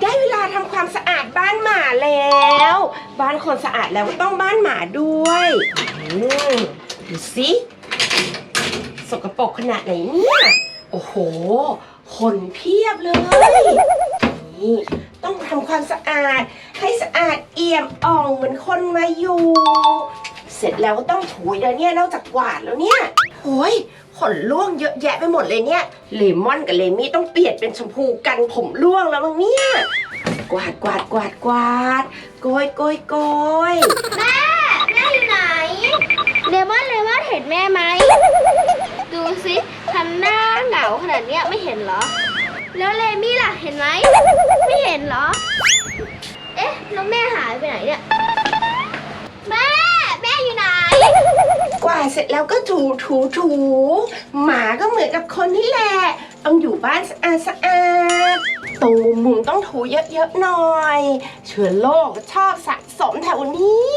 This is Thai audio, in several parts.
ได้เวลาทำความสะอาดบ้านหมาแล้ว บ้านคนสะอาดแล้วก็ต้องบ้านหมาด้วยอืมดูสิสกปรกขนาดไหนเนี่ย โอ้โห คนเพียบเลย นี่ต้องทำความสะอาด ให้สะอาดเอี่ยมอ่องเหมือนคนมาอยู่ เสร็จแล้วก็ต้องถูแล้วเนี่ยนอกจากกวาดแล้วเนี่ยโอ้ย ขนร่วงเยอะแยะไปหมดเลยเนี่ยเลมอนกับเลมี่ต้องเปลี่ยนเป็นชมพูกันผมร่วงแล้วมั้งเนี่ยกวาดกวาดกวาดกวาดโกยโกยโกยแม่แม่อยู่ไหนเลมอนเลมอนเห็นแม่ไหมดูสิทำหน้าเหงาขนาดเนี้ยไม่เห็นเหรอ แล้วเลมี่ล่ะเห็นไหมไม่เห็นเหรอ เอ๊ะแล้วแม่หายไปไหนเนี่ยแม่ กวาดเสร็จแล้วก็ถูถูถูหมาก็เหมือนกับคนนี่แหละต้องอยู่บ้านสะอาดสะอาดตูมุมต้องถูเยอะๆหน่อย เชื้อโรคชอบสะสมแถวนี้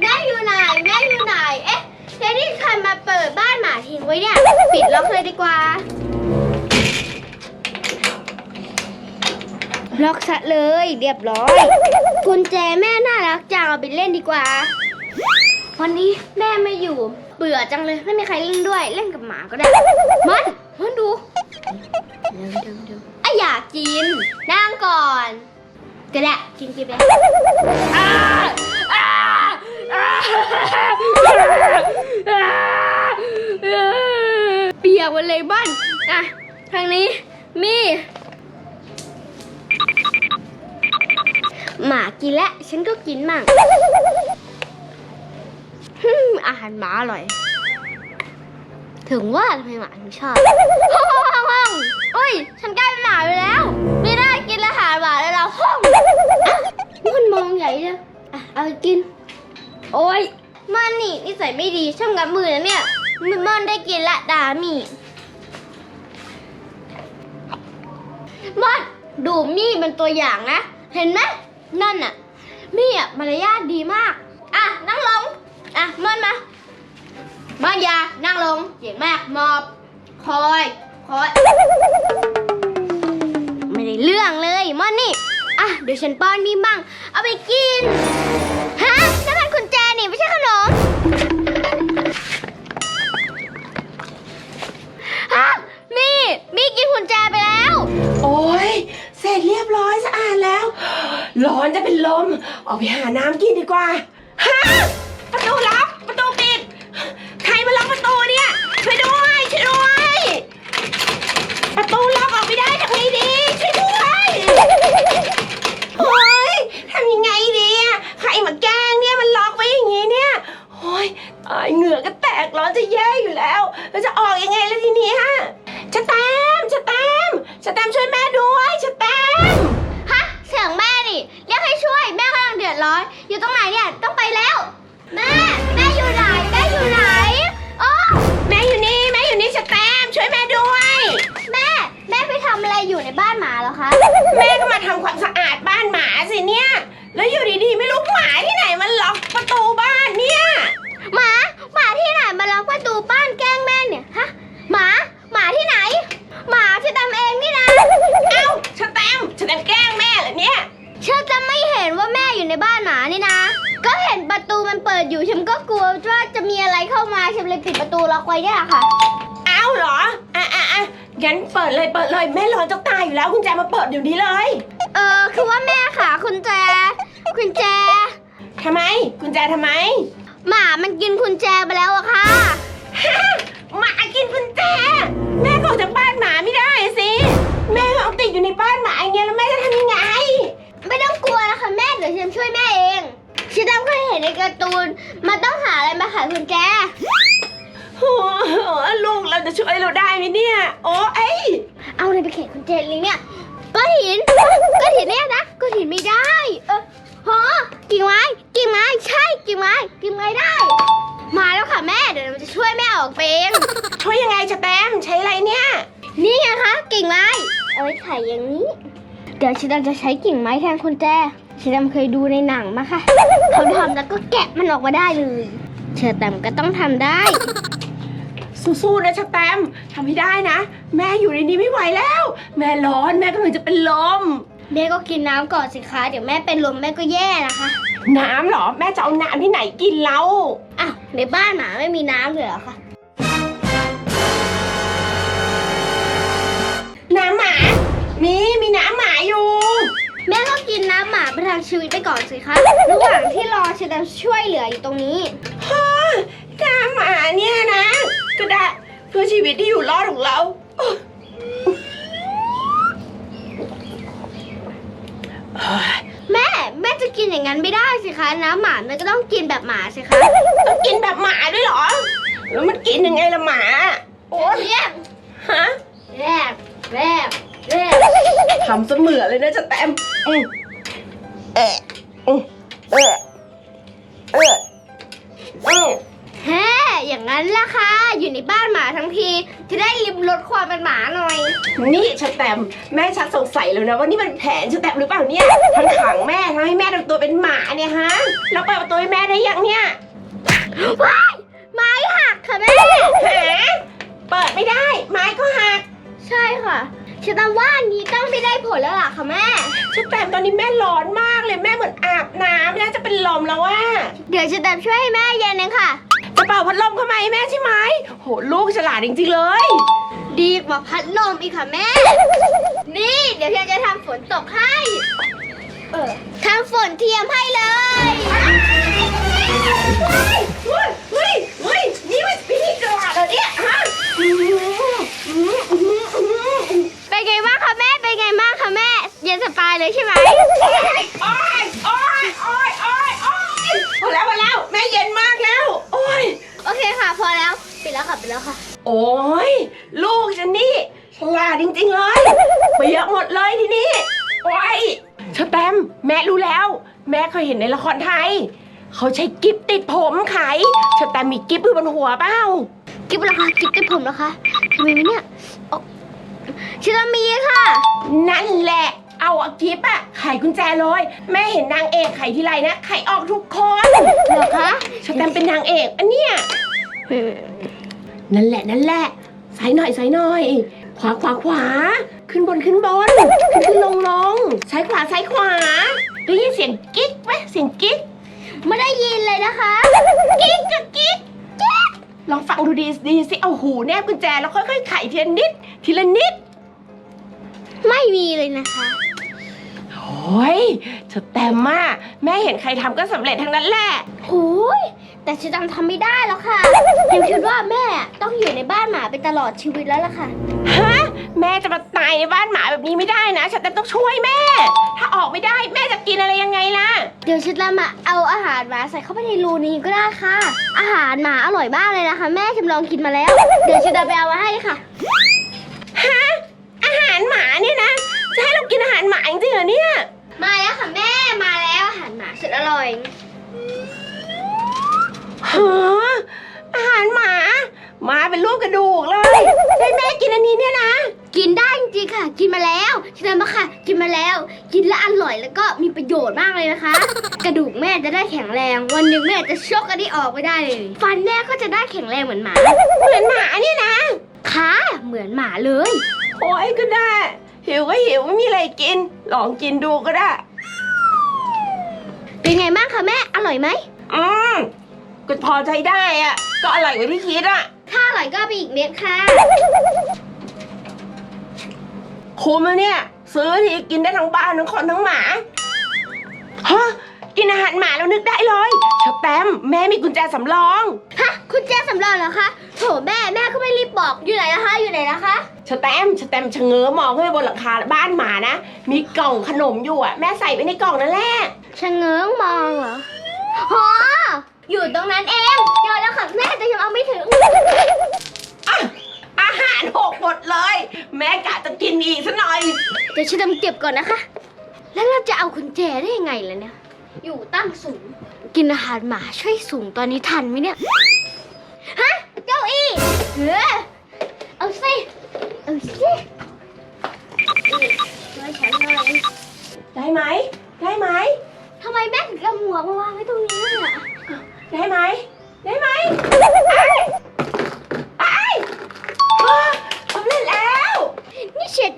แม่อยู่ไหนแม่อยู่ไหนเอ๊ะแล้วนี่ใครมาเปิดบ้านหมาทิ้งไว้เนี่ยปิดล็อกเลยดีกว่า ล็อกซะเลยเรียบร้อยกุญแจแม่น่ารักจังเอาไปเล่นดีกว่า วันนี้แม่ไม่อยู่ เบื่อจังเลยไม่มีใครเล่นด้วย เล่นกับหมาก็ได้ มันมันดูเร็วเร็วเร็วอะอยากกิน นั่งก่อน ก็ได้กินกินไปเปียกหมดเลยบ้านอะทางนี้มีหมากินแล้วฉันก็กินมั่ง อาหารหมาอร่อย ถึงว่าทำไมหมาถึงชอบห้องห้องห้องอุ้ย ฉันใกลายเป็นหมาไปแล้ว ไม่ได้กินอาหารหมาแล้วเราห้องมันมองใหญ่เลยอะเอาไปกิน โอ้ยมันนี่นิสัยไม่ดีช่างกับมือนะเนี่ยมันมันได้กินละดามีมันดูมี่เป็นตัวอย่างนะ เห็นไหมนั่นน่ะมี่อะมารยาทดีมาก อะนั่งลง นั่งลงเก่งมากมอบ คอยคอย ไม่ได้เรื่องเลยมอนนี่ อะ เดี๋ยวฉันป้อนมีบ้าง เอาไปกิน ฮะนั่นมันกุญแจนี่ไม่ใช่ขนมฮะมี่มี่กินกุญแจไปแล้ว โอ้ยเสร็จเรียบร้อยสะอาดแล้ว ร้อนจะเป็นลม ออกไปหาน้ำกินดีกว่า ฮะ มชะแตมแกล้งแม่เหรอเนี่ยฉันจะไม่เห็นว่าแม่อยู่ในบ้านหมานี่นะ ก็เห็นประตูมันเปิดอยู่ฉันก็กลัวว่าจะมีอะไรเข้ามาฉันเลยปิดประตูล็อกไว้เนี่ยค่ะ เอ้าเหรอ อะอะอะงั้นเปิดเลยเปิดเลยแม่รอจะตายอยู่แล้วคุณแจมาเปิดเดี๋ยวนี้เลย เออคือว่าแม่ค่ะคุณแจ คุณแจ ทำไม คุณแจทำไม หมามันกินคุณแจไปแล้วอะค่ะ ฮะหมากินกุญแจ แม่ก็ออกจากบ้านหมาไม่ได้สิแม่เอาติดอยู่ในบ้านหมาอย่างเงี้ยแล้วแม่จะทำยังไง ไม่ต้องกลัวนะคะแม่เดี๋ยวฉันช่วยแม่เองฉันต้องเคยเห็นในการ์ตูน มันต้องหาอะไรมาขายคุณแจโอ้โหลูกเราจะช่วยเราได้ไหมเนี่ย โอ้ไอยเอาอะไรไปเขตคุณแจลิงเนี่ยก้อนหินก้อนหินเนี่ยนะก้อนหินไม่ได้ เออหอกิ่งไม้กิ่งไม้ใช่กิ่งไม้กิ่งไม้ได้ มาแล้วค่ะแม่เดี๋ยวเราจะช่วยแม่ออกไปเองช่วยยังไงชะแตมใช้อะไรเนี่ย นี่ไงคะกิ่งไม้ เอาไว้ไขอย่างนี้ เดี๋ยวชิดำจะใช้กิ่งไม้แทนคุณแจชิดำเคยดูในหนังมาค่ะเขาทำแล้วก็แกะมันออกมาได้เลย เชอร์แตมก็ต้องทำได้ สู้ๆนะชะแตมทำให้ได้นะ แม่อยู่ในนี้ไม่ไหวแล้ว แม่ร้อนแม่กำลังจะเป็นลม แม่ก็กินน้ำก่อนสิคะ เดี๋ยวแม่เป็นลมแม่ก็แย่นะคะ น้ำเหรอ แม่จะเอาน้ำที่ไหนกินแล้วอ้าวในบ้านหมาไม่มีน้ำเลยเหรอคะ น้ำหมา มีมีน้ำหมาอยู่ แม่ก็กินน้ำหมาประทังชีวิตไปก่อนสิคะระหว่างที่รอฉันจะช่วยเหลืออยู่ตรงนี้ฮะน้ำหมาเนี่ยนะก็ได้เพื่อชีวิตที่อยู่รอดของเราเฮ้ยแม่แม่จะกินอย่างนั้นไม่ได้สิคะ น้ำหมาแม่ก็ต้องกินแบบหมาสิคะต้องกินแบบหมาด้วยเหรอ แล้วมันกินยังไงล่ะหมา โอ๊ยเนี่ยฮะ แรบ แรบแรบทำเสมือนเลยนะจะแตมอืมเอะอืมเอะเอะอืมแฮ่อย่างนั้นล่ะค่ะ อยู่ในบ้านหมาทั้งที จะได้ลิมลดความเป็นหมาหน่อย นี่ชแตมแม่ชักสงสัยแล้วนะว่านี่มันแผนชแตมหรือเปล่าเนี่ยทั้งขังแม่ทั้งให้แม่ทำตัวเป็นหมาเนี่ยฮะแล้วเปิดประตูให้แม่ได้ยังเนี่ยว้าย ฉันว่าอันนี้ต้องไม่ได้ผลแล้วล่ะค่ะแม่ชแตมตอนนี้แม่ร้อนมากเลยแม่เหมือนอาบน้ำแล้วจะเป็นลมแล้วว่าเดี๋ยวฉันจะช่วยให้แม่เย็นเองค่ะกระเป๋าพัดลมเข้ามาให้แม่ใช่ไหมโหลูกฉลาดจริงๆเลย ดีกว่าพัดลมอีกค่ะแม่ นี่เดี๋ยวฉันจะทำฝนตกให้เออทำฝนเทียมให้เลย ย็นสบายเลยใช่ไหมโอ๊ยโอ๊ยโอ๊ยโอ๊ยโอ๊ยพอแล้วพอแล้วแม่เย็นมากแล้ว โอ๊ยโอเคค่ะ พอแล้ว ปิดแล้วค่ะ ปิดแล้วค่ะ โอ๊ยลูกฉันนี่ฉลาดจริงๆเลยเปียกหมดเลยทีนี้ โอ๊ยชแตมป์แม่รู้แล้ว แม่เคยเห็นในละครไทย เขาใช้กิฟติดผมไขชแตมป์มีกิฟอยู่บนหัวเปล่า กิ๊บเหรอคะกิ๊บได้ผมเหรอคะทำไมวะเนี่ยอ๋อชิลามีค่ะ นั่นแหละ เอาอะกิฟอะไขกุญแจเลย แม่เห็นนางเอกไขทีไรนะไขออกทุกคนเหรอคะชแตมป์เป็นนางเอกอันเนี้ยนั่นแหละนั่นแหละสายหน่อยสายหน่อย ขวาขวาขวา ขึ้นบนขึ้นบน ขึ้นขึ้นลงลงซ้ายขวาซ้ายขวาได้ยินเสียงกิ๊กไหมเสียงกิ๊กไม่ได้ยินเลยนะคะ กิ๊กกับกิ๊กกิ๊กลองฟังดูดีดีสิเอาหูแนบกุญแจแล้วค่อยๆไขทีละนิดทีละนิด ไม่มีเลยนะคะโอ้ยเธอแต่มากแม่เห็นใครทำก็สำเร็จทั้งนั้นแหละโหยแต่ฉันจำทำไม่ได้แล้วค่ะฉันคิดว่าแม่ต้องอยู่ในบ้านหมาไปตลอดชีวิตแล้วล่ะค่ะ ฮะ แม่จะมาตายในบ้านหมาแบบนี้ไม่ได้นะฉันต้องช่วยแม่ ถ้าออกไม่ได้แม่จะกินอะไรยังไงล่ะ เดี๋ยวฉันจะมาเอาอาหารหมาใส่เข้าไปในรูนี้ก็ได้ค่ะ อาหารหมาอร่อยมากเลยนะคะ แม่ฉันลองกินมาแล้ว เดี๋ยวฉันจะไปเอามาให้ค่ะ นแล้วอร่อยแล้วก็มีประโยชน์มากเลยนะคะ กระดูกแม่จะได้แข็งแรง วันหนึ่งแม่จะชกอันนี้ออกไม่ได้เลย ฟันแม่ก็จะได้แข็งแรงเหมือนหมา เหมือนหมาเนี่ยนะค่ะเหมือนหมาเลย โอ้ยก็ได้ หิวก็หิวไม่มีอะไรกิน ลองกินดูก็ได้ เป็นไงบ้างคะแม่ อร่อยไหม อืมก็พอใจได้อะก็อร่อยกว่าที่คิดอะถ้าอร่อยก็เอาไปอีกเม็ดค่ะ คุ้มแล้วเนี่ย ซื้อทีกินได้ทั้งบ้านทั้งคนทั้งหมาฮะกินอาหารหมาแล้วนึกได้เลยชแตมป์แม่มีกุญแจสำรองฮะคุณแจสำรองเหรอคะโถแม่แม่ก็ไม่รีบบอกอยู่ไหนนะคะอยู่ไหนนะคะชแตมป์ชแตมป์ชะเง้อมองขึ้นไปบนหลังคาบ้านหมานะ มีกล่องขนมอยู่อะแม่ใส่ไว้ในกล่องนั่นแหละชะเง้งมองเหรอฮออยู่ตรงนั้นเองเจอแล้วค่ะแม่แต่ยังเอาไม่ถึงอะอาหารหกหมดเลย แม่กะจะกินอีกสักหน่อย เดี๋ยวฉันทำเก็บก่อนนะคะ แล้วเราจะเอากุญแจได้ยังไงล่ะเนี่ย อยู่ตั้งสูง กินอาหารหมาช่วยสูงตอนนี้ทันไหมเนี่ย ฮะ เก้าอี้เออเอาสิ เอาสิช่วยฉันหน่อยได้ไหม ได้ไหม ทำไมแม่ถึงเอาหมวกมาวางไว้ตรงนี้อะได้ไหม ได้ไหม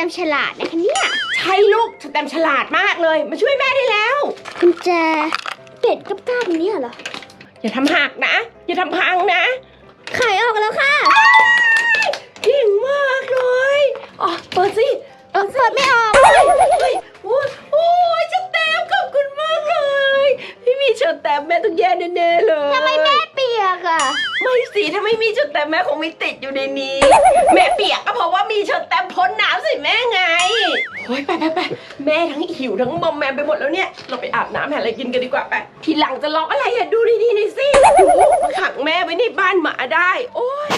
เฉียดแตมฉลาดนะคะเนี่ยใช่ลูกสแตมป์ฉลาดมากเลย มาช่วยแม่ได้แล้วกุญแจเป็ดกับก้านเนี่ยเหรออย่าทำหักนะ อย่าทำพังนะไขออกแล้วค่ะเก่งมากเลยอ๋อเปิดสิเออเปิดไม่ออก สิถ้าไม่มีเชอแต้มแม่คงไม่ติดอยู่ในนี้ แม่เปียกก็เพราะว่ามีเชอแต้มพ้นน้ำสิแม่ไงโอ้ยไปไปไปแม่ทั้งหิวทั้งมอมแมมไปหมดแล้วเนี่ย เราไปอาบน้ำหาอะไรกินกันดีกว่าไป ทีหลังจะล็อกอะไรอย่าดูดีๆหน่อยสิมาขังแม่ไว้ในบ้านหมาได้ โอ้ย